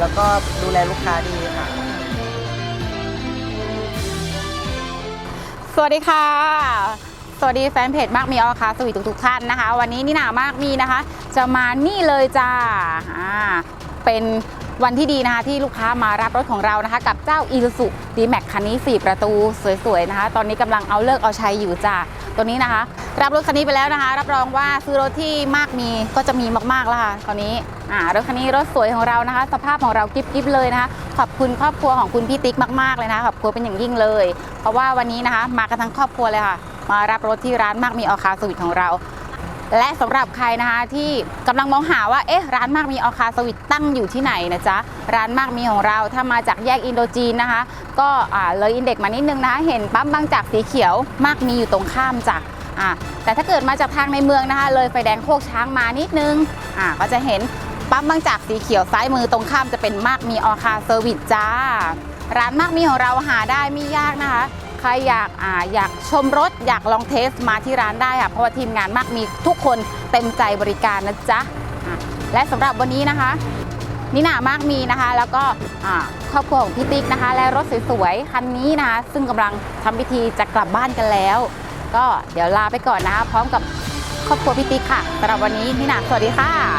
แลลูกค้าดีค่ะ สวัสดีค่ะ สวัสดีแฟนเพจมากมีออคาสวีททุกท่านนะคะ วันนี้นี่หนามากมีนะคะ จะมานี่เลยจ้าอ่าเป็นวันที่ดีนะคะที่ลูกค้ามารับรถของเรานะคะ กับเจ้า i s u z u d m a x คันนี้ 4 ประตูสวยๆนะคะ ตอนนี้กำลังเอาเลิกเอาใชัยอยู่จ้าตัวนี้นะคะ รับรถคันนี้ไปแล้วนะคะ รับรองว่าซื้อรถที่มากมีก็จะมีมากๆแล้วค่ะคราวนี้อ่ารถคันนี้รถสวยของเรานะคะ สภาพของเรากิ๊บๆเลยนะคะ ขอบคุณครอบครัวของคุณพี่ติ๊กมากๆเลยนะคะขอบคุณเป็นอย่างยิ่งเลย เพราะว่าวันนี้นะคะ มากันทั้งครอบครัวเลยค่ะ มารับรถที่ร้านมากมีออคาสวิตของเรา และสำหรับใครนะคะที่กำลังมองหาว่าเอ๊ะร้านมากมีออคาสวิตตั้งอยู่ที่ไหนนะจ๊ะร้านมากมีของเราถ้ามาจากแยกอินโดจีนนะคะ ก็เลยอินเด็กมานิดนึงนะะเห็นปั๊มบางจากสีเขียวมากมีอยู่ตรงข้ามจาก อ่าแต่ถ้าเกิดมาจากทางในเมืองนะคะ เลยไฟแดงโคกช้างมานิดนึงอ่าก็จะเห็นปั๊มบางจากสีเขียวซ้ายมือตรงข้ามจะเป็นมากมีออคาเซอร์วิสจ้า ร้านมากมีของเราหาได้ไม่ยากนะคะ ใครอยากอ่าอยากชมรถอยากลองเทสมาที่ร้านได้ค่ะเพราะว่าทีมงานมากมีทุกคนเต็มใจบริการนะจ๊ะและสำหรับวันนี้นะคะนินามากมีนะคะ แล้วก็ครอบครัวของพี่ติ๊กนะคะ และรถสวยๆคันนี้นะคะซึ่งกำลังทำพิธีจะกลับบ้านกันแล้ว ก็เดี๋ยวลาไปก่อนนะคะพร้อมกับครอบครัวพี่ติ๊กค่ะสำหรับวันนี้พี่หน่าสวัสดีค่ะ